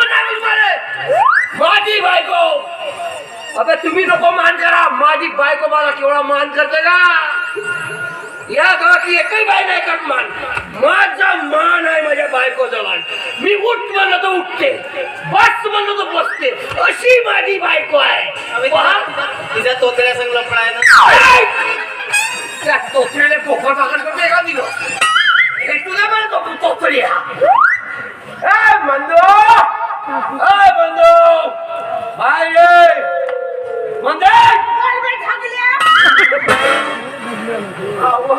मी तुम्हाला? माझी बायको अबे तुम्ही नको मान करा. माझी बायको मला केवढा मान करते का? या गावातली एकही बाई नाही करत मान? माझा मान आहे माझ्या बायकोचा मान मी उठ म्हणलं तर उठते. बस म्हणलं तर बसते. अशी माझी बायको आहे. तुझ्या तोतऱ्या संग लपडा आहे ना? ऐ! त्या तोत्रेले पोखर पाकड करते का दिलं हे तुला म्हणतो तू तोत्री हा ए मंदो ए मंदो बाय रे मंदे अहो,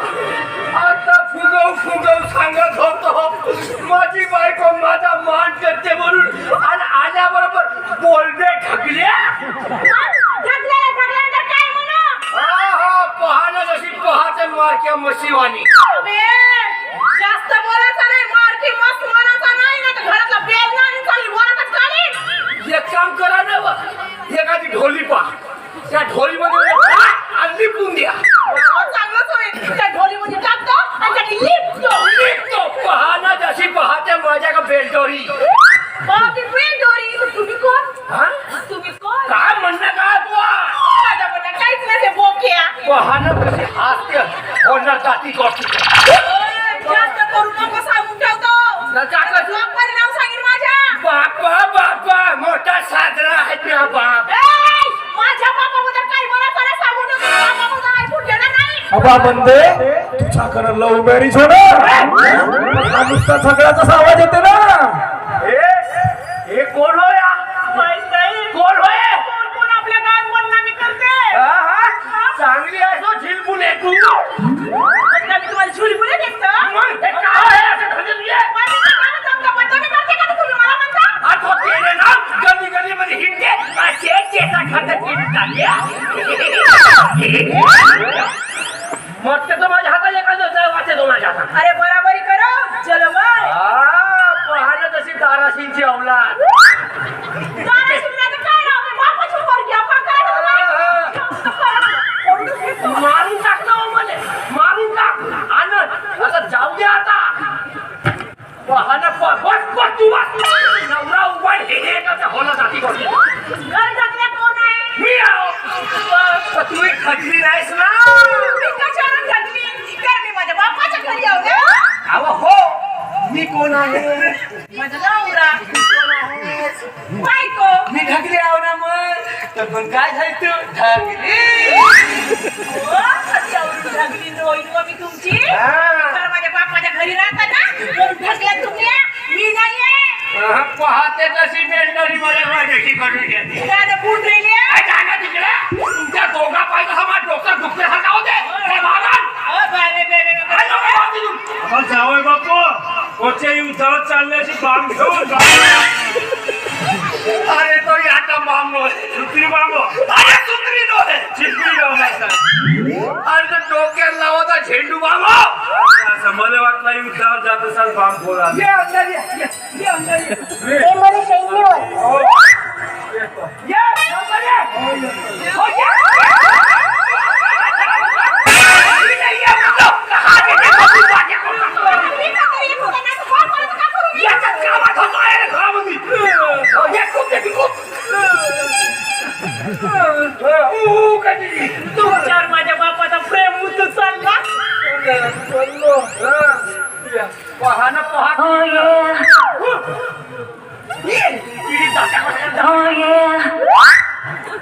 आता फुगव फुगव सांगत होतो माझी बायको माझा मान करते म्हणून आणि आल्याबरोबर बोलणे ठगल्या हा हा पहाणं जशी मारक्या मशिवानी. जास्त बोलायचं नाही मारकी मस्त नाही ना घरातला बेल नाही चालली बोलायचं चालेल एक काम करा ना. एखादी ढोली पहा. त्या ढोलीमध्ये आणली द्या. चांगलंच होईल त्या ढोलीमध्ये टाकतो आणि त्याची लिपतो निघतो पहाणं जशी पहाते माझ्या का तर तुम्ही कोण? हा? तुम्ही कोण? काय म्हणणं काय तू माझ्या काहीच नाही ते बोक्या पहाणं कशी हास्य होणार जाती करते ओय, जास्त करू नको सांगून ठेवतो. नका का तू? तुला परिणाम सांगेल माझ्या. बापा बापा मोठा साजरा आहे तुझा बाप. ए, माझ्या बापाबद्दल काही बोलायचं नाही सांगू नको. बापाबद्दल ऐकून घेणार नाही. अबा बंदे तुझ्याकडे लव्ह मॅरेज होणार नुसता सगळ्याचाच आवाज येते ना. मग तर माझ्या हातात एखादं वाचे तो माझ्या हातात अरे बराबरी करो. चलो बाय पाहणं तशी दाराशींची अवलाद? मारून टाकलं हो मला. मारून टाक. आनंद आता जाऊ दे आता. पाहणं बस बस तू बस. नवरा उभा हे हे होला जाती करते घर टाकल्या कोण आहे? मी आहो तर तुम्ही खटली नाहीस ना मी मी माझ्या बापाच्या घरी आहो ना. अहो हो मी कोण आहे माझा नवरा. बायको. मी ढकली आहो ना मग तर पण काय झालं तू ढकली कशावरून ढकली रोई मी तुमची हा. तर माझ्या बापाच्या घरी राहता ना म्हणून ढकल्या तुम्ही मी नाहीये पाहते तशी बेंडरी मला माझ्याशी करून घेते दादा फुट राहिली तुमच्या दोघा पाहिजे हा माझं डोकं दुखण्यासारखा होते? काय तू? आपण जावय बापू कोणत्या युद्धावर चालल्याची बाम घेऊन. अरे तो याचा मामलो सुत्री बांबो अरे सुंदरी डोळे चिपळी बांबाचा अरे तो डोक्यात लावता झेंडू बाबा असं मला वाटलं युद्धावर जात असाल बाम फोडा ये अंदर ये ये, ये अंदर ये. हे मध्ये सैन्यवर ये अंदर ये. तुमच्यावर माझ्या बापाचा प्रेम उतू चालला पाहणं पाहा Oh yeah, ये, पिढी जात्या कशाला? oh yeah,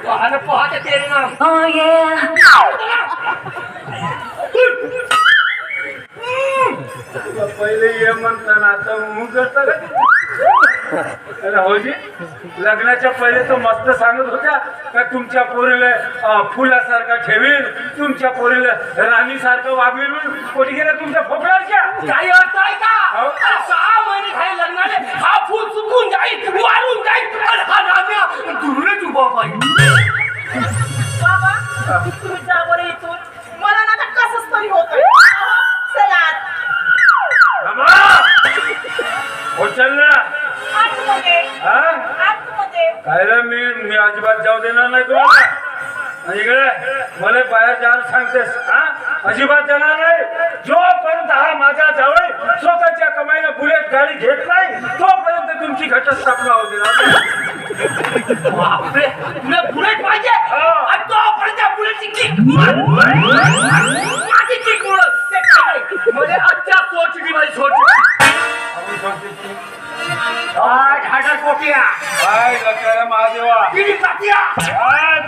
पाहणं पाहते तेरे नाम oh yeah. पहिले ये म्हणताना आता होजी लग्नाच्या पहिले तो मस्त सांगत होत्या का तुमच्या पोरीला अं, फुलासारखा ठेवील तुमच्या पोरीला राणीसारखं वागवेल म्हणून कोणी गेला तुमच्या फोकळाच्या काही अर्थ आहे का? सहा महिने झाले लग्नाले. हा फूल चुकून जाईल वाळून जाईल. आणि हा नाम्या. दुर्रेच उभा पाहिजे बाबा. तुम्ही जा बरं इथून. मला ना आता कसंच तरी होतंय. चला हो चल ना. आतमध्ये. हा? आतमध्ये. काय रे मी मी अजिबात जाऊ देणार नाही तुम्हाला आणि इकडे मला बाहेर जायला सांगतेस हा? अजिबात जाणार नाही. जोपर्यंत हा माझा जावई स्वतःच्या कमाईला बुलेट गाडी घेत नाही तोपर्यंत तुमची घटस्थापना होती बापरे तुला बुलेट पाहिजे. आणि तोपर्यंत त्या बुलेटची किक मार. माझी किक उडत ते काय? नाही. म्हणजे आजच्या सोडची माझी सोडची काय ढाढा कोटिया. काय लकारा महादेवा. किती काय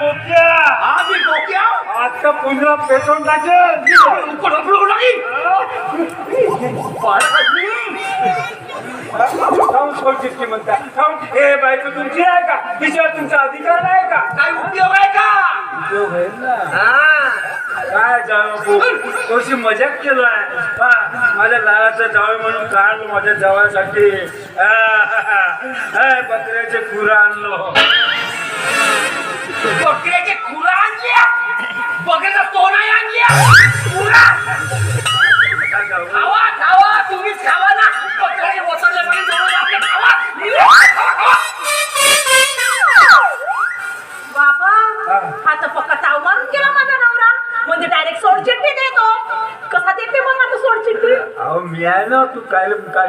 आता पुन्हा पेटवून टाकेल. उकड उकड. की म्हणता हे बायको तुमची आहे का तिच्यावर तुमचा अधिकार आहे का काय उपयोग आहे का उपयोग आहे ना काय जावं थोडीशी मजाक केलाय पा माझ्या लालाचं जावं म्हणून काढलो माझ्या जावयासाठी बकऱ्याचे खुरा आणलो. बकऱ्याचे खुरा आणल्या बकऱ्याचा सोना आणल्या खुरा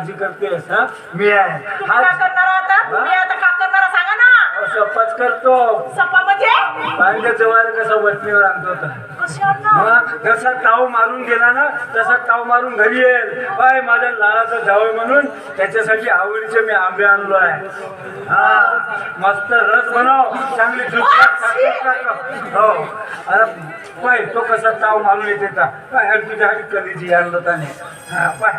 काळजी करतेस हा मी आहे. तुम्ही काय करणार आता? तुम्ही आता का करणार सांगा ना. शपथ करतो. म्हणजे? जवळ कसा वटणीवर आणतो होता कशावर हा, जसा ताव मारून गेला ना तसा ताव मारून घरी येईल. बाय माझ्या लालाचा जावं म्हणून त्याच्यासाठी आवडीचे मी आंबे आणलो आहे. हा? मस्त रस बनव. चांगली झुकझुक साखर टाक. हो. अरे पाय तो कसा ताव मारून येते ता. पाय अरे तुझ्यासाठी कधीची आणलं त्याने हा पाय.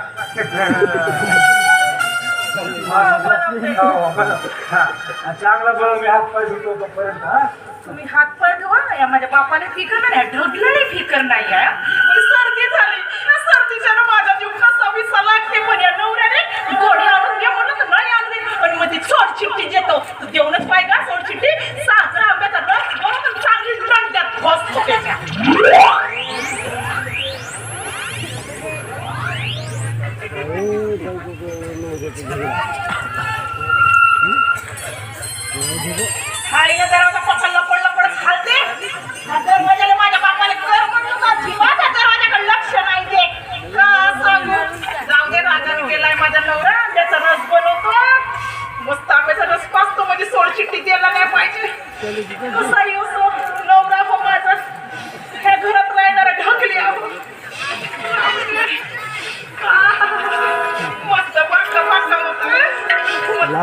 चांगला बनव मी हात पाय धुतो तोपर्यंत हा तुम्ही हात पाय धुवा या माझ्या बापाने फिकर नाही ढोकल्याने फिकर नाही आहे मला सर्दी झाली. या सर्दीच्या ना माझा जीव कसा विसा लागते पण या नवऱ्याने गोळी आणून घे म्हणलं तर नाही आणली. पण मग ती सोड चिठ्ठी देतो. तू देऊनच पाय का सोड चिठ्ठी? साजरा आंब्याचा रस बरोबर चांगली रंग त्यात बसतो त्याच्या खायला दरवाजा पकडला लपड पडत खालते. दरवाजाला माझ्या बापाला कर म्हणलं का? जीवात त्या दरवाजाकडे लक्ष नाही दे का सांगू? जाऊ दे राजाने केलाय माझा नवरा. आंब्याचा रस बनवतो. मस्त आंब्याचा रस पाचतो. म्हणजे सोड द्यायला नाही पाहिजे. कसा येऊ?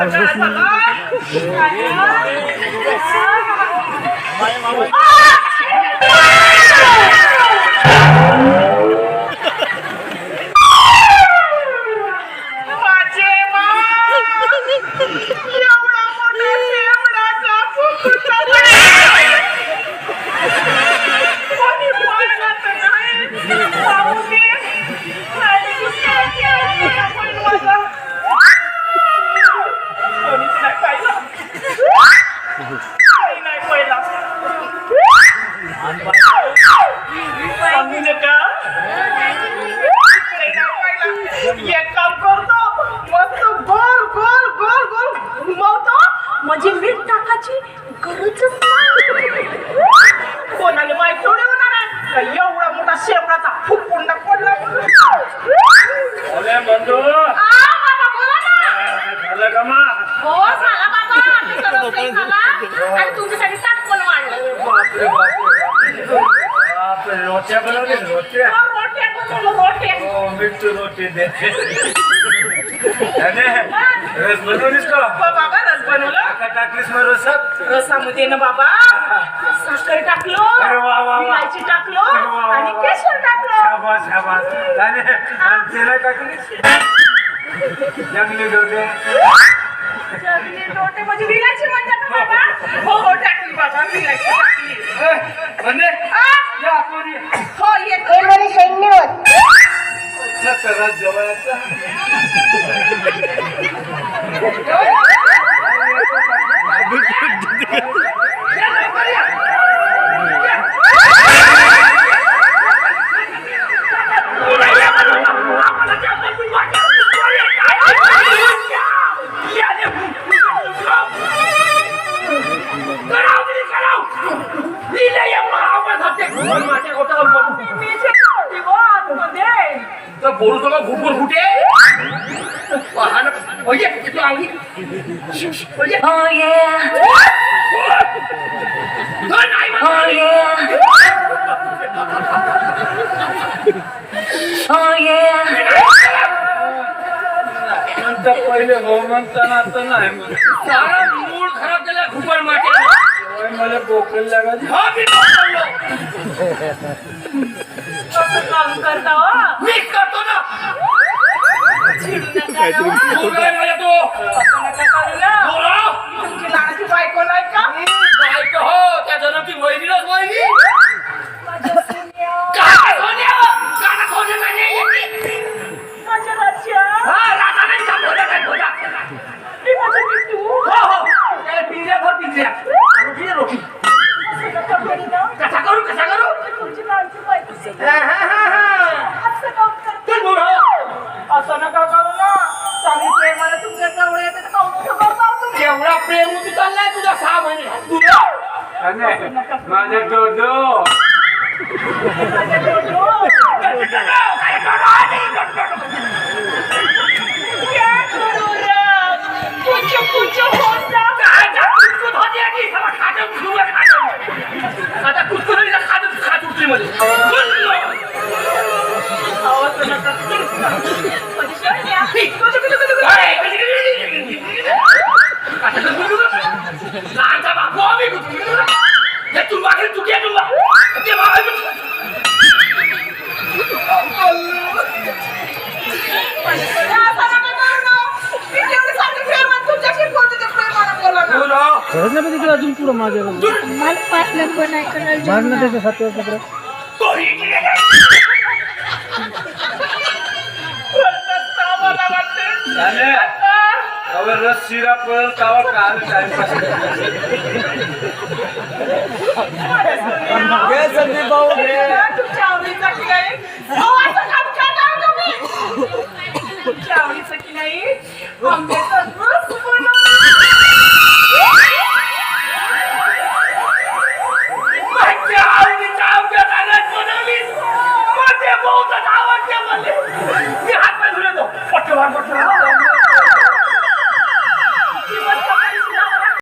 होतं दे रस बनवलीस का बाबा रस बनवलं का टाकलीस मग रसात रसामध्ये ना बाबा. साखर टाकलो. अरे वा, वा, वा. विलायची टाकलो. अरे वा, वा, आणि वा. केशर टाकलो. शाबास शाबास. आणि आणि तेल टाकलीस जंगली डोके म्हणजे विलाची म्हणतात ना बाबा? हो हो टाकली बाबा विलाची टाकली. ए, म्हणजे? आ, या कोणी हो येतो. म्हणे सैन्यवर घरात जवळचा आतमध्ये बोलू सगळं घुटून फुटे म्हणजे तू आवडी म्हणजे Oh yeah, नाही म्हणत. oh yeah. Oh yeah. नंतर पहिले हो म्हणताना आता नाही म्हणत. सारा मूड खराब केला घुबड माटे मला बोकल लागायची हा मी बोललो. कसं काम करता हो. मीच करतो ना. चिडू नका ना. हो. तू काय माझ्या तो असं नका करू ना. बोला. तुमची लहानची बायको नाही का? बायको हो त्या जन्मची वहिनीलाच वहिनी. ना. खरंच का मला टाइमपास घे संदीप भाऊ घे तुमच्या आवडीचा की नाही? अहो, असं काम करता हो तुम्ही? तुमच्या आवडीचं की नाही? आंब्याचा